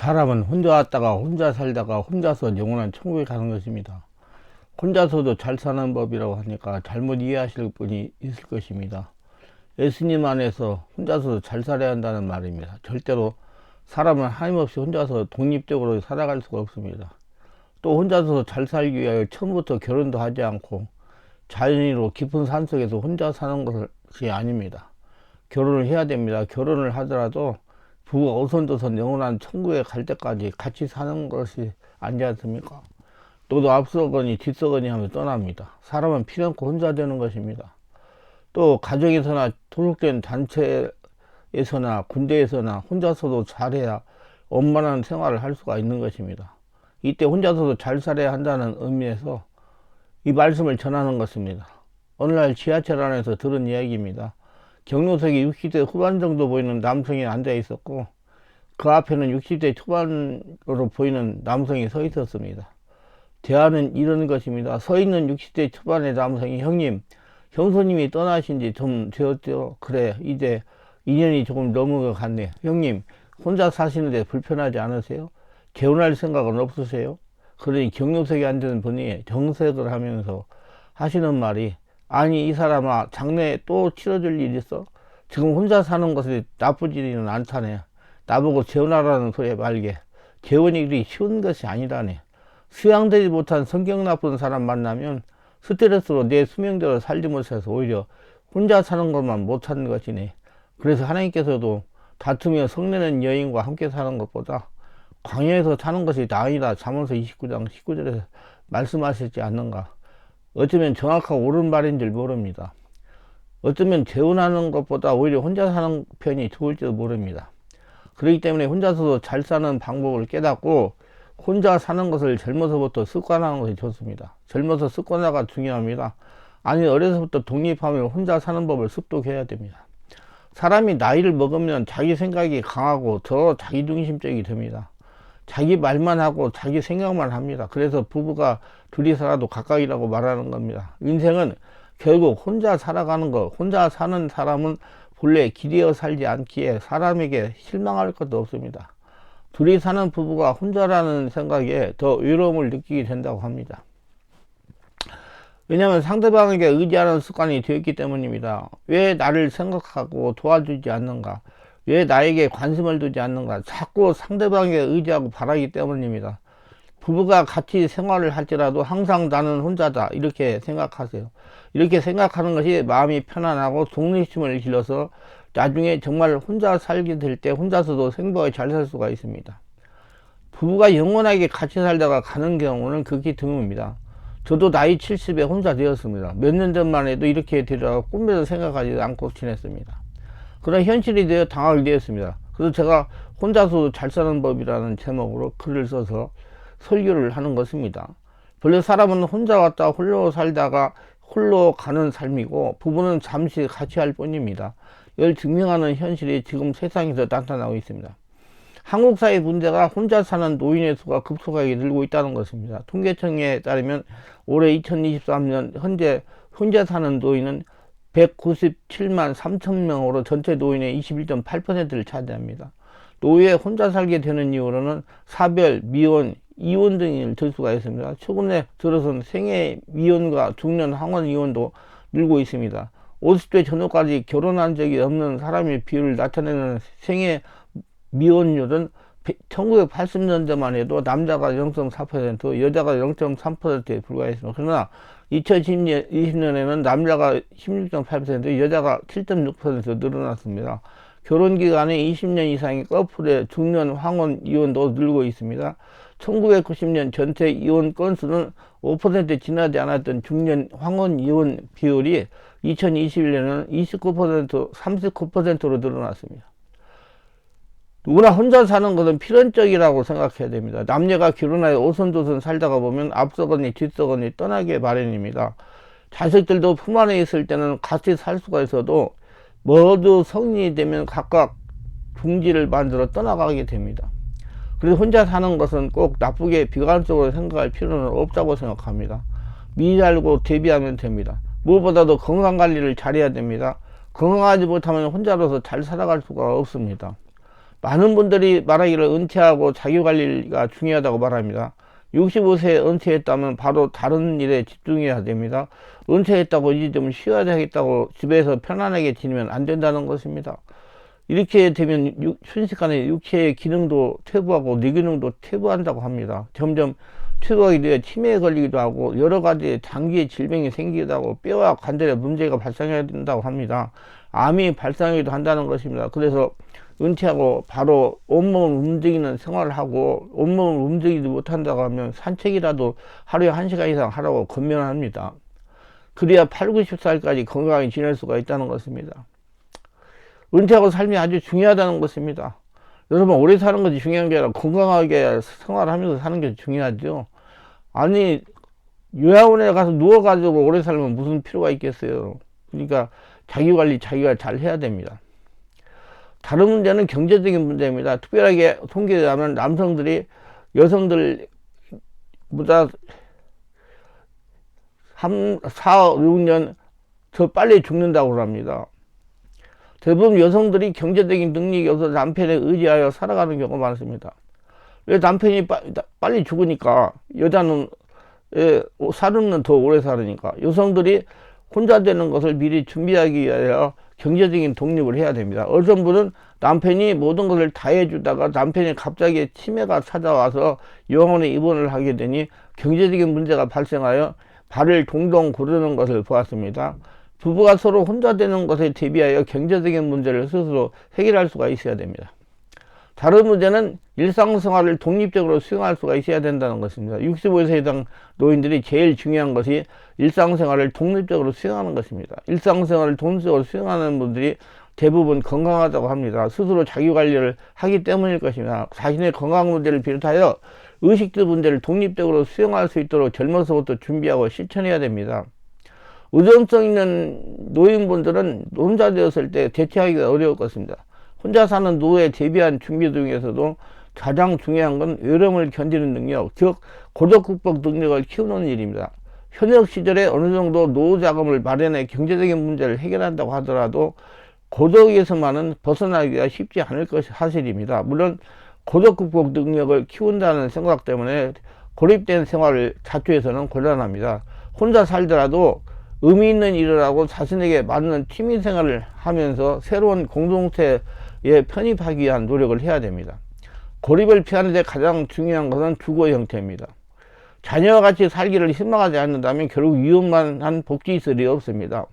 사람은 혼자 왔다가 혼자 살다가 혼자서 영원한 천국에 가는 것입니다. 혼자서도 잘 사는 법이라고 하니까 잘못 이해하실 분이 있을 것입니다. 예수님 안에서 혼자서 잘 살아야 한다는 말입니다. 절대로 사람은 하나님 없이 혼자서 독립적으로 살아갈 수가 없습니다. 또 혼자서 잘 살기 위하여 처음부터 결혼도 하지 않고 자연인으로 깊은 산 속에서 혼자 사는 것이 아닙니다. 결혼을 해야 됩니다. 결혼을 하더라도 부가 어선도선 영원한 천국에 갈 때까지 같이 사는 것이 아니지 않습니까? 또도 앞서거니 뒤서거니 하며 떠납니다. 사람은 필연코 혼자 되는 것입니다. 또 가정에서나 소속된 단체에서나 군대에서나 혼자서도 잘해야 원만한 생활을 할 수가 있는 것입니다. 이때 혼자서도 잘 살아야 한다는 의미에서 이 말씀을 전하는 것입니다. 어느 날 지하철 안에서 들은 이야기입니다. 경로석이 60대 후반 정도 보이는 남성이 앉아 있었고 그 앞에는 60대 초반으로 보이는 남성이 서 있었습니다. 대화는 이런 것입니다. 서 있는 60대 초반의 남성이 형님, 형수님이 떠나신 지 좀 되었죠. 그래, 이제 2년이 조금 같네. 형님, 혼자 사시는데 불편하지 않으세요? 재혼할 생각은 없으세요? 그러니 경력석에 앉은 분이 정색을 하면서 하시는 말이 아니 이 사람아 장래에 또 치러줄 일 있어? 지금 혼자 사는 것이 나쁘지는 않다네. 나보고 재혼하라는 소리에 말게. 재혼이 그리 쉬운 것이 아니라네. 수양되지 못한 성격 나쁜 사람 만나면 스트레스로 내 수명대로 살지 못해서 오히려 혼자 사는 것만 못하는 것이네. 그래서 하나님께서도 다투며 성내는 여인과 함께 사는 것보다 광야에서 사는 것이 나이다. 잠언서 29장 19절에서 말씀하셨지 않는가. 어쩌면 정확하고 옳은 말인 줄 모릅니다. 어쩌면 재혼하는 것보다 오히려 혼자 사는 편이 좋을지도 모릅니다. 그렇기 때문에 혼자서도 잘 사는 방법을 깨닫고 혼자 사는 것을 젊어서부터 습관하는 것이 좋습니다. 젊어서 습관화가 중요합니다. 아니 어려서부터 독립하며 혼자 사는 법을 습득해야 됩니다. 사람이 나이를 먹으면 자기 생각이 강하고 더 자기중심적이 됩니다. 자기 말만 하고 자기 생각만 합니다. 그래서 부부가 둘이 살아도 가까이라고 말하는 겁니다. 인생은 결국 혼자 살아가는 것, 혼자 사는 사람은 본래 기대어 살지 않기에 사람에게 실망할 것도 없습니다. 둘이 사는 부부가 혼자라는 생각에 더 외로움을 느끼게 된다고 합니다. 왜냐하면 상대방에게 의지하는 습관이 되었기 때문입니다. 왜 나를 생각하고 도와주지 않는가? 왜 나에게 관심을 두지 않는가? 자꾸 상대방에게 의지하고 바라기 때문입니다. 부부가 같이 생활을 할지라도 항상 나는 혼자다. 이렇게 생각하세요. 이렇게 생각하는 것이 마음이 편안하고 독립심을 길러서 나중에 정말 혼자 살게 될 때 혼자서도 행복하게 잘 살 수가 있습니다. 부부가 영원하게 같이 살다가 가는 경우는 극히 드뭅니다. 저도 나이 70에 혼자 되었습니다. 몇 년 전만 해도 이렇게 되리라고 꿈에도 생각하지 않고 지냈습니다. 그런 현실이 되어 당하게 되었습니다. 그래서 제가 혼자서 잘 사는 법이라는 제목으로 글을 써서 설교를 하는 것입니다. 본래 사람은 혼자 왔다 홀로 살다가 홀로 가는 삶이고 부부는 잠시 같이 할 뿐입니다. 이걸 증명하는 현실이 지금 세상에서 나타나고 있습니다. 한국 사회 문제가 혼자 사는 노인의 수가 급속하게 늘고 있다는 것입니다. 통계청에 따르면 올해 2023년 현재 혼자 사는 노인은 197만 3천 명으로 전체 노인의 21.8%를 차지합니다. 노후에 혼자 살게 되는 이유로는 사별, 미혼, 이혼 등을 들 수가 있습니다. 최근에 들어선 생애 미혼과 중년 항원 이혼도 늘고 있습니다. 50대 전후까지 결혼한 적이 없는 사람의 비율을 나타내는 생애 미혼율은 1980년대만 해도 남자가 0.4%, 여자가 0.3%에 불과했습니다. 그러나 2020년에는 남자가 16.8%, 여자가 7.6% 늘어났습니다. 결혼 기간에 20년 이상이 커플의 중년 황혼 이혼도 늘고 있습니다. 1990년 전체 이혼 건수는 5% 지나지 않았던 중년 황혼 이혼 비율이 2021년은 29% 39%로 늘어났습니다. 누구나 혼자 사는 것은 필연적이라고 생각해야 됩니다. 남녀가 결혼하여 오손도손 살다가 보면 앞서거니 뒤서거니 떠나게 마련입니다. 자식들도 품 안에 있을 때는 같이 살 수가 있어도 모두 성인이 되면 각각 중지를 만들어 떠나가게 됩니다. 그래서 혼자 사는 것은 꼭 나쁘게 비관적으로 생각할 필요는 없다고 생각합니다. 미리 알고 대비하면 됩니다. 무엇보다도 건강 관리를 잘해야 됩니다. 건강하지 못하면 혼자로서 잘 살아갈 수가 없습니다. 많은 분들이 말하기를 은퇴하고 자기관리가 중요하다고 말합니다. 65세에 은퇴했다면 바로 다른 일에 집중해야 됩니다. 은퇴했다고 이제 좀 쉬어야 되겠다고 집에서 편안하게 지내면 안 된다는 것입니다. 이렇게 되면 육, 순식간에 육체의 기능도 퇴보하고 뇌기능도 퇴보한다고 합니다. 점점 퇴보하게 되어 치매에 걸리기도 하고 여러 가지 장기의 질병이 생기기도 하고 뼈와 관절에 문제가 발생해야 된다고 합니다. 암이 발생하기도 한다는 것입니다. 그래서 은퇴하고 바로 온몸을 움직이는 생활을 하고 온몸을 움직이지 못한다고 하면 산책이라도 하루에 한 시간 이상 하라고 권면합니다. 그래야 8, 90살까지 건강하게 지낼 수가 있다는 것입니다. 은퇴하고 삶이 아주 중요하다는 것입니다. 여러분 오래 사는 것이 중요한 게 아니라 건강하게 생활하면서 사는 게 중요하죠. 아니 요양원에 가서 누워가지고 오래 살면 무슨 필요가 있겠어요. 그러니까 자기 관리 자기가 잘 해야 됩니다. 다른 문제는 경제적인 문제입니다. 특별하게 통계에 하면 남성들이 여성들보다 3, 4, 6년 더 빨리 죽는다고 합니다. 대부분 여성들이 경제적인 능력이 없어서 남편에 의지하여 살아가는 경우가 많습니다. 왜 남편이 빠, 빨리 죽으니까 여자는 예, 살은 더 오래 살으니까 여성들이 혼자 되는 것을 미리 준비하기 위하여 경제적인 독립을 해야 됩니다. 어떤 분은 남편이 모든 것을 다 해주다가 남편이 갑자기 치매가 찾아와서 영원에 입원을 하게 되니 경제적인 문제가 발생하여 발을 동동 구르는 것을 보았습니다. 부부가 서로 혼자 되는 것에 대비하여 경제적인 문제를 스스로 해결할 수가 있어야 됩니다. 다른 문제는 일상생활을 독립적으로 수행할 수가 있어야 된다는 것입니다. 65세 이상 노인들이 제일 중요한 것이 일상생활을 독립적으로 수행하는 것입니다. 일상생활을 독립적으로 수행하는 분들이 대부분 건강하다고 합니다. 스스로 자기관리를 하기 때문일 것입니다. 자신의 건강 문제를 비롯하여 의식주 문제를 독립적으로 수행할 수 있도록 젊어서부터 준비하고 실천해야 됩니다. 의존성 있는 노인분들은 혼자 되었을 때 대체하기가 어려울 것입니다. 혼자 사는 노후에 대비한 준비 중에서도 가장 중요한 건 외로움을 견디는 능력, 즉 고독 극복 능력을 키우는 일입니다. 현역 시절에 어느 정도 노후 자금을 마련해 경제적인 문제를 해결한다고 하더라도 고독에서만은 벗어나기가 쉽지 않을 것이 사실입니다. 물론 고독 극복 능력을 키운다는 생각 때문에 고립된 생활을 자초해서는 곤란합니다. 혼자 살더라도 의미 있는 일을 하고 자신에게 맞는 취미 생활을 하면서 새로운 공동체 에 편입하기 위한 노력을 해야 됩니다. 고립을 피하는 데 가장 중요한 것은 주거 형태입니다. 자녀와 같이 살기를 희망하지 않는다면 결국 이웃만 한 복지 있을리 없습니다.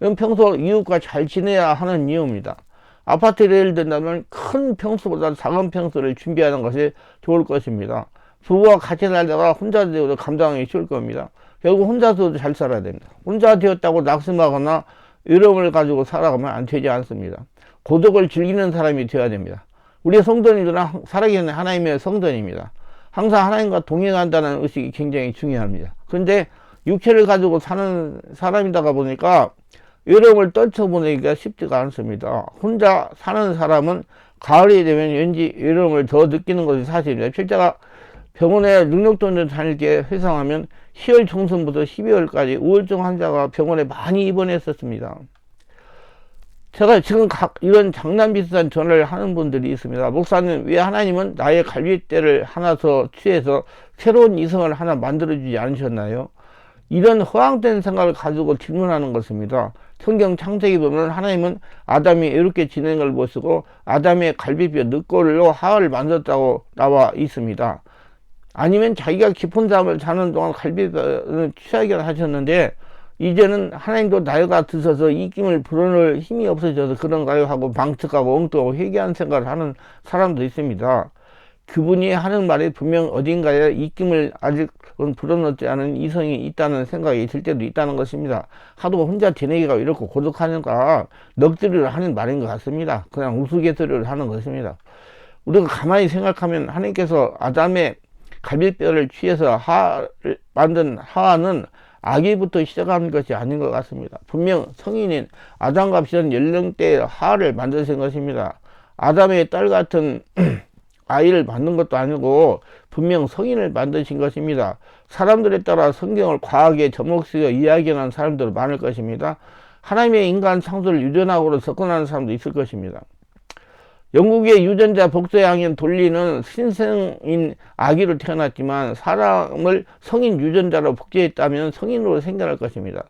이건 평소 이웃과 잘 지내야 하는 이유입니다. 아파트를 예를 든다면 큰 평수보다 작은 평수를 준비하는 것이 좋을 것입니다. 부부와 같이 살다가 혼자 되어도 감당하기 쉬울 겁니다. 결국 혼자서도 잘 살아야 됩니다. 혼자 되었다고 낙심하거나 외로움을 가지고 살아가면 안 되지 않습니다. 고독을 즐기는 사람이 되어야 됩니다. 우리 성도님들은 살아계신 하나님의 성도입니다. 항상 하나님과 동행한다는 의식이 굉장히 중요합니다. 그런데 육체를 가지고 사는 사람이다 보니까 외로움을 떨쳐보내기가 쉽지가 않습니다. 혼자 사는 사람은 가을이 되면 왠지 외로움을 더 느끼는 것이 사실입니다. 필자가 병원에 능력도원을 다닐 때 회상하면 10월 중순부터 12월까지 우울증 환자가 병원에 많이 입원했었습니다. 제가 지금 각 이런 장난 비슷한 전화를 하는 분들이 있습니다. 목사님, 왜 하나님은 나의 갈비뼈를 하나 더 취해서 새로운 이성을 하나 만들어주지 않으셨나요? 이런 허황된 생각을 가지고 질문하는 것입니다. 성경 창세기 보면 하나님은 아담이 이렇게 지낸 걸 보시고 아담의 갈비뼈 늑골로 하와를 만들었다고 나와 있습니다. 아니면 자기가 깊은 잠을 자는 동안 갈비뼈를 취하게 하셨는데 이제는 하나님도 나이가 드셔서 입김을 불어넣을 힘이 없어져서 그런가요 하고 방측하고 엉뚱하고 회개한 생각을 하는 사람도 있습니다. 그분이 하는 말이 분명 어딘가에 입김을 아직은 불어넣지 않은 이성이 있다는 생각이 들 때도 있다는 것입니다. 하도 혼자 지내기가 이렇게 고독하니까 넋두리를 하는 말인 것 같습니다. 그냥 우스갯소리를 하는 것입니다. 우리가 가만히 생각하면 하나님께서 아담의 갈비뼈를 취해서 하를 만든 하와는 아기부터 시작한 것이 아닌 것 같습니다. 분명 성인인 아담과 비슷한 연령대의 하와를 만드신 것입니다. 아담의 딸 같은 아이를 만든 것도 아니고 분명 성인을 만드신 것입니다. 사람들에 따라 성경을 과하게 접목시켜 이야기하는 사람들 많을 것입니다. 하나님의 인간 창조를 유전학으로 접근하는 사람도 있을 것입니다. 영국의 유전자 복제양인 돌리는 신생인 아기로 태어났지만 사람을 성인 유전자로 복제했다면 성인으로 생겨날 것입니다.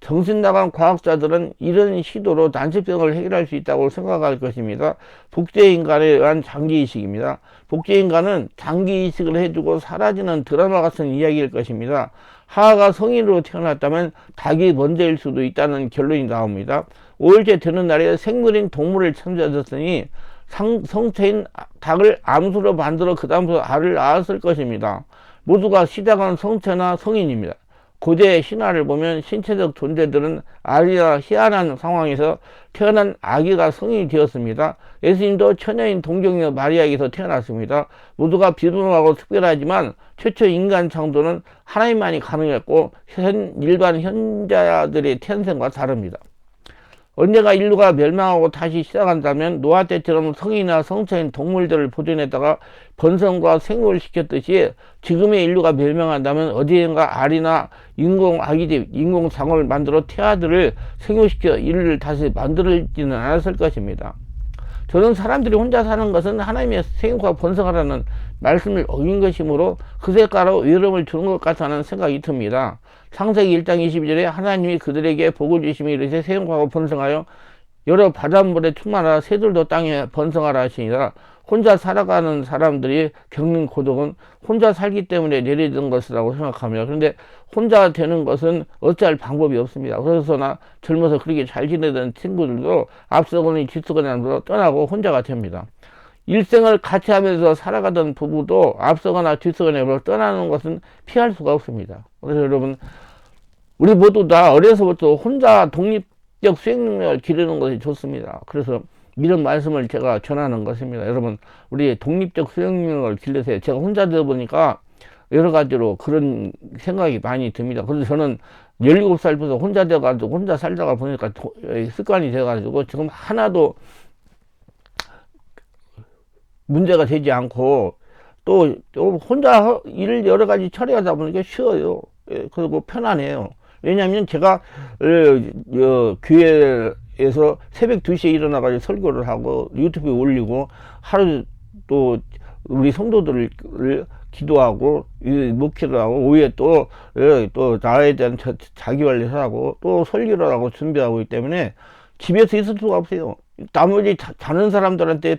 정신 나간 과학자들은 이런 시도로 난치병을 해결할 수 있다고 생각할 것입니다. 복제 인간에 의한 장기 이식입니다. 복제 인간은 장기 이식을 해주고 사라지는 드라마 같은 이야기일 것입니다. 하하가 성인으로 태어났다면 닭이 먼저일 수도 있다는 결론이 나옵니다. 5일째 되는 날에 생물인 동물을 참조하셨으니 상, 성체인 닭을 암수로 만들어 그 다음부터 알을 낳았을 것입니다. 모두가 시작은 성체나 성인입니다. 고대 신화를 보면 신체적 존재들은 알이나 희한한 상황에서 태어난 아기가 성인이 되었습니다. 예수님도 처녀인 동정녀 마리아에게서 태어났습니다. 모두가 비범하고 특별하지만 최초 인간 창조는 하나님만이 가능했고 현, 일반 현자들의 태생과 다릅니다. 언제가 인류가 멸망하고 다시 시작한다면 노아 때처럼 성이나 성체인 동물들을 보존했다가 번성과 생물을 시켰듯이 지금의 인류가 멸망한다면 어디엔가 알이나 인공 아기집, 인공 상을 만들어 태아들을 생육시켜 인류를 다시 만들지는 않았을 것입니다. 저는 사람들이 혼자 사는 것은 하나님의 생육과 번성하라는 말씀을 어긴 것이므로 그새가로 위험을 주는 것 같다는 생각이 듭니다. 창세기 1장 22절에 하나님이 그들에게 복을 주시며 이르되 생육하고 번성하여 여러 바닷물에 충만하라 새들도 땅에 번성하라 하시니라 혼자 살아가는 사람들이 겪는 고독은 혼자 살기 때문에 내리는 것이라고 생각합니다. 그런데 혼자 되는 것은 어찌할 방법이 없습니다. 그래서 나 젊어서 그렇게 잘 지내던 친구들도 앞서거니 뒤서거니 떠나고 혼자가 됩니다. 일생을 같이 하면서 살아가던 부부도 앞서거나 뒤서거나 떠나는 것은 피할 수가 없습니다. 그래서 여러분, 우리 모두 다 어려서부터 혼자 독립적 수행 능력을 기르는 것이 좋습니다. 그래서 이런 말씀을 제가 전하는 것입니다. 여러분, 우리 독립적 수행 능력을 기르세요. 제가 혼자 되어 보니까 여러 가지로 그런 생각이 많이 듭니다. 그래서 저는 17살부터 혼자 돼가지고 혼자 살다가 보니까 습관이 돼가지고 지금 하나도 문제가 되지 않고 또, 또 혼자 일을 여러 가지 처리하다 보니까 쉬워요. 예, 그리고 편안해요. 왜냐하면 제가 어, 어, 교회 에서 새벽 2시에 일어나가지고 설교를 하고 유튜브에 올리고 하루 또 우리 성도들을 기도하고 목회를 하고 오후에 또, 예, 또 나에 대한 자기 관리를 하고 또 설교를 하고 준비하고 있기 때문에 집에서 있을 수가 없어요. 나머지 자 는 사람들한테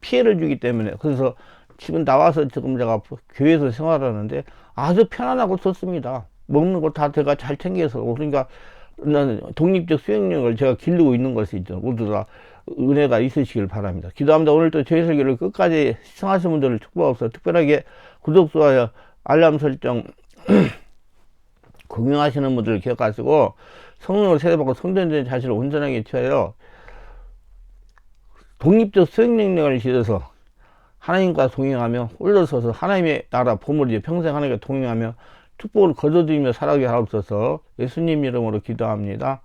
피해를 주기 때문에 그래서 지금 나와서 지금 제가 교회에서 생활하는데 아주 편안하고 좋습니다. 먹는 거 다 제가 잘 챙겨서 그러니까 독립적 수행력을 제가 기르고 있는 것이죠. 모두 다 은혜가 있으시길 바랍니다. 기도합니다. 오늘도 저희 설교를 끝까지 시청하신 분들을 축복하옵소서. 특별하게 구독, 좋아요, 알람 설정 공유하시는 분들을 기억하시고 성령을 세례받고 성전된 자신을 온전하게 취하여 독립적 수행 능력을 기르서 하나님과 동행하며 올라서서 하나님의 나라 보물이 평생 하나님과 동행하며 축복을 거둬들이며 살아가게 하옵소서 예수님 이름으로 기도합니다.